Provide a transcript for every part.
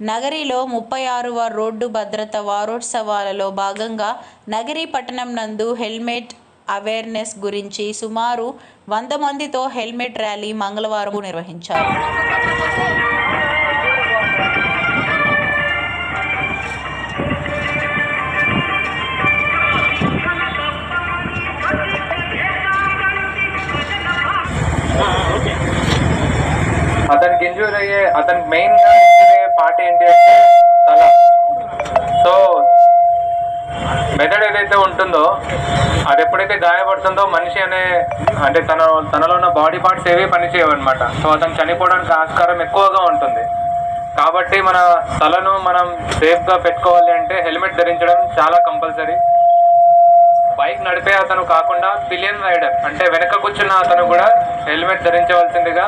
నగరిలో ముప్పై ఆరువ రోడ్డు భద్రత వారోత్సవాలలో భాగంగా నగరి పట్టణం నందు హెల్మెట్ అవేర్నెస్ గురించి సుమారు వంద మందితో హెల్మెట్ ర్యాలీ మంగళవారం నిర్వహించారు. అతనికి ఇంజూర్ అయ్యే అతనికి మెయిన్ పార్ట్ ఏంటి అంటే తల. సో మెదడు ఏదైతే ఉంటుందో అది ఎప్పుడైతే గాయపడుతుందో మనిషి అనే అంటే తన తనలో ఉన్న బాడీ పార్ట్స్ ఏవి పనిచేయవన్నమాట సో అతను చనిపోవడానికి ఆస్కారం ఎక్కువగా ఉంటుంది. కాబట్టి మన తలను మనం సేఫ్గా పెట్టుకోవాలి అంటే హెల్మెట్ ధరించడం చాలా కంపల్సరీ బైక్ నడిపే అతను కాకుండా పిలియన్ రైడర్ అంటే వెనక కూర్చున్న అతను కూడా హెల్మెట్ ధరించవలసిందిగా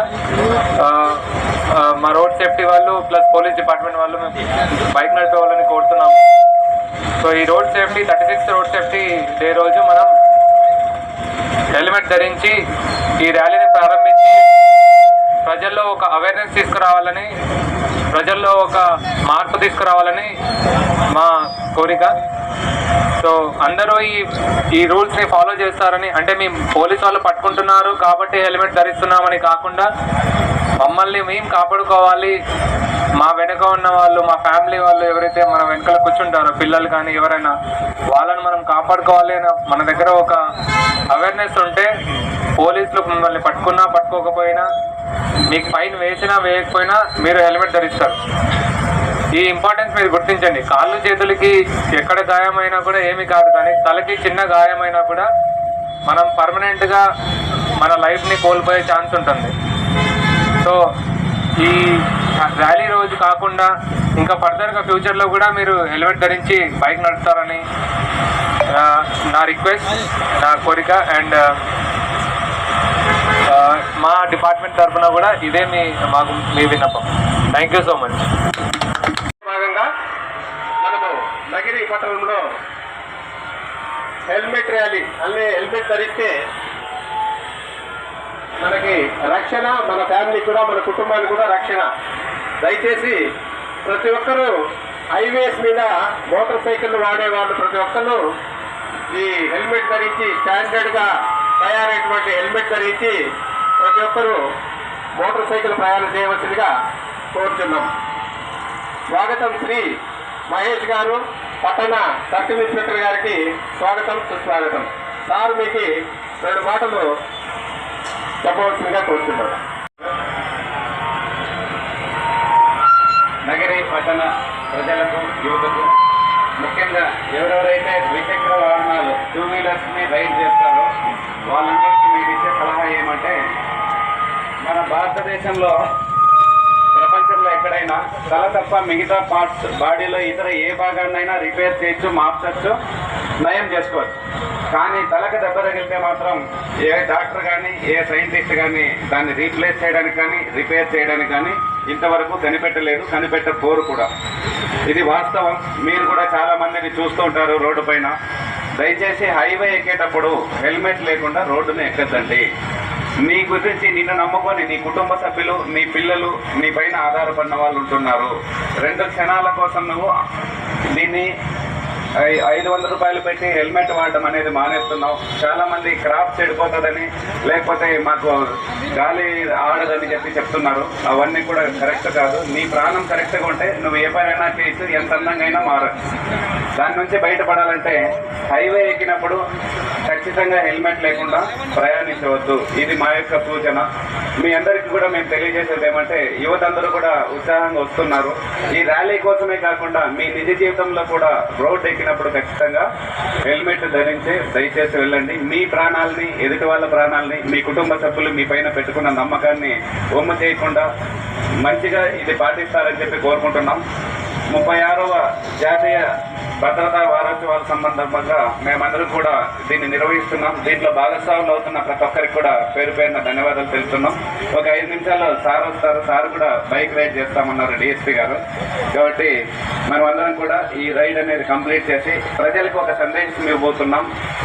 మా రోడ్ సేఫ్టీ వాళ్ళు ప్లస్ పోలీస్ డిపార్ట్మెంట్ వాళ్ళు మేము బైక్ నడిపే వాళ్ళని కోరుతున్నాము. సో ఈ road safety thirty six road safety day రోజు మనం హెల్మెట్ ధరించి ఈ ర్యాలీని ప్రారంభించి ప్రజల్లో ఒక అవేర్నెస్ తీసుకురావాలని ప్రజల్లో ఒక మార్పు తీసుకురావాలని మా కోరిక. సో అందరూ ఈ ఈ రూల్స్ని ఫాలో చేస్తారని అంటే మీ పోలీస్ వాళ్ళు పట్టుకుంటున్నారు కాబట్టి హెల్మెట్ ధరిస్తున్నామని కాకుండా మమ్మల్ని మేము కాపాడుకోవాలి. మా వెనుక ఉన్న వాళ్ళు మా ఫ్యామిలీ వాళ్ళు ఎవరైతే మన వెనకాల కూర్చుంటారో పిల్లలు కానీ ఎవరైనా వాళ్ళని మనం కాపాడుకోవాలి అని మన దగ్గర ఒక అవేర్నెస్ ఉంటే పోలీసులు మిమ్మల్ని పట్టుకున్నా పట్టుకోకపోయినా మీకు ఫైన్ వేసినా వేయకపోయినా మీరు హెల్మెట్ ధరిస్తారు. ఈ ఇంపార్టెన్స్ మీరు గుర్తించండి. కాళ్ళు చేతులకి ఎక్కడ గాయమైనా కూడా ఏమి కాదు. కానీ తలకి చిన్న గాయమైనా కూడా మనం పర్మనెంట్గా మన లైఫ్ని కోల్పోయే ఛాన్స్ ఉంటుంది. సో ఈ ర్యాలీ రోజు కాకుండా ఇంకా ఫర్దర్గా ఫ్యూచర్లో కూడా మీరు హెల్మెట్ ధరించి బైక్ నడుపుతారని నా రిక్వెస్ట్ నా కోరిక. అండ్ మా డిపార్ట్మెంట్ తరఫున కూడా ఇదే మీ మాకు మీ విన్నపం. థ్యాంక్ యూ సో మచ్ భాగంగా మనము నగిరి పట్టణంలో హెల్మెట్ ర్యాలీ అనే హెల్మెట్ ధరిస్తే మనకి రక్షణ మన ఫ్యామిలీ కూడా మన కుటుంబానికి కూడా రక్షణ. దయచేసి ప్రతి ఒక్కరూ హైవేస్ మీద మోటార్ సైకిల్ వాడే వాళ్ళు ప్రతి ఒక్కరు ఈ హెల్మెట్ ధరించి స్టాండర్డ్గా తయారైనటువంటి హెల్మెట్ ధరించి ప్రతి ఒక్కరూ మోటార్ సైకిల్ ప్రయాణం చేయవలసిందిగా కోరుతున్నాం స్వాగతం శ్రీ మహేష్ గారు పట్టణ సర్కిల్ ఇన్స్పెక్టర్ గారికి స్వాగతం సుస్వాగతం. సార్ మీకు రెండు మాటలు చెప్పవలసిందిగా కోరుతున్నాం నగరి పట్టణ ప్రజలకు యువతకు ముఖ్యంగా ఎవరెవరైతే ద్విచక్ర వాహనాలు టూ వీలర్స్ని రైడ్ చేస్తారో వాళ్ళందరికీ మీరు ఇచ్చే సలహా ఏమంటే మన భారతదేశంలో ప్రపంచంలో ఎక్కడైనా తల తప్ప మిగతా పార్ట్స్ బాడీలో ఇతర ఏ భాగాన్నైనా రిపేర్ చేయొచ్చు మార్చచ్చు నయం చేసుకోవచ్చు. కానీ తలకు దెబ్బ తగిలితే మాత్రం ఏ డాక్టర్ కానీ ఏ సైంటిస్ట్ కానీ దాన్ని రీప్లేస్ చేయడానికి కానీ రిపేర్ చేయడానికి కానీ ఇంతవరకు కనిపెట్టలేదు కనిపెట్టకపోరు కూడా. ఇది వాస్తవం. మీరు కూడా చాలా మందిని చూస్తూ ఉంటారు రోడ్డు పైన. దయచేసి హైవే ఎక్కేటప్పుడు హెల్మెట్ లేకుండా రోడ్డును ఎక్కద్దండి. నీ గురించి నిన్ను నమ్ముకొని నీ కుటుంబ సభ్యులు నీ పిల్లలు నీ పైన ఆధారపడిన వాళ్ళు ఉంటున్నారు. రెండు క్షణాల కోసం నువ్వు దీన్ని ఐదు వందల రూపాయలు పెట్టి హెల్మెట్ వాడడం అనేది మానేస్తున్నావు చాలా మంది క్రాప్ చెడిపోతుందని లేకపోతే మాకు గాలి ఆడదని చెప్పి చెప్తున్నారు. అవన్నీ కూడా కరెక్ట్ కాదు. నీ ప్రాణం కరెక్ట్గా ఉంటే నువ్వు ఏ పనైనా చేయొచ్చు ఎంత అందంగా అయినా మారచ్చు దాని నుంచి బయటపడాలంటే హైవే ఎక్కినప్పుడు ఖచ్చితంగా హెల్మెట్ లేకుండా ప్రయాణించవద్దు. ఇది మా యొక్క సూచన. మీ అందరికీ కూడా మేము తెలియజేసేది ఏమంటే యువత అందరూ కూడా ఉత్సాహంగా వస్తున్నారు. ఈ ర్యాలీ కోసమే కాకుండా మీ నిజ జీవితంలో కూడా రోడ్ ఎక్కినప్పుడు ఖచ్చితంగా హెల్మెట్ ధరించి దయచేసి వెళ్ళండి. మీ ప్రాణాలని ఎదుటి వాళ్ళ ప్రాణాలని మీ కుటుంబ సభ్యులు మీ పైన పెట్టుకున్న నమ్మకాన్ని ఒమ్ము చేయకుండా మంచిగా ఇది పాటిస్తారని చెప్పి కోరుకుంటున్నాం. ముప్పై ఆరవ జాతీయ భద్రతా వారోత్సవాల సంబంధంగా మేమందరం కూడా దీన్ని నిర్వహిస్తున్నాం. దీంట్లో భాగస్వాములు అవుతున్న ప్రతి ఒక్కరికి కూడా పేరు పేరున ధన్యవాదాలు తెలుపుతున్నాం. ఒక ఐదు నిమిషాల్లో సార్ వస్తారు. సార్ కూడా బైక్ రైడ్ చేస్తామన్నారు డిఎస్పీ గారు. కాబట్టి మనం అందరం కూడా ఈ రైడ్ అనేది కంప్లీట్ చేసి ప్రజలకు ఒక సందేశం ఇవ్వబోతున్నాం.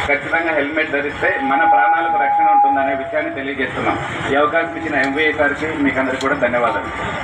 ఖచ్చితంగా హెల్మెట్ ధరిస్తే మన ప్రాణాలకు రక్షణ ఉంటుందనే విషయాన్ని తెలియజేస్తున్నాం. ఈ అవకాశం ఇచ్చిన ఎంవీఏ సార్కి మీకు అందరికీ కూడా ధన్యవాదాలు.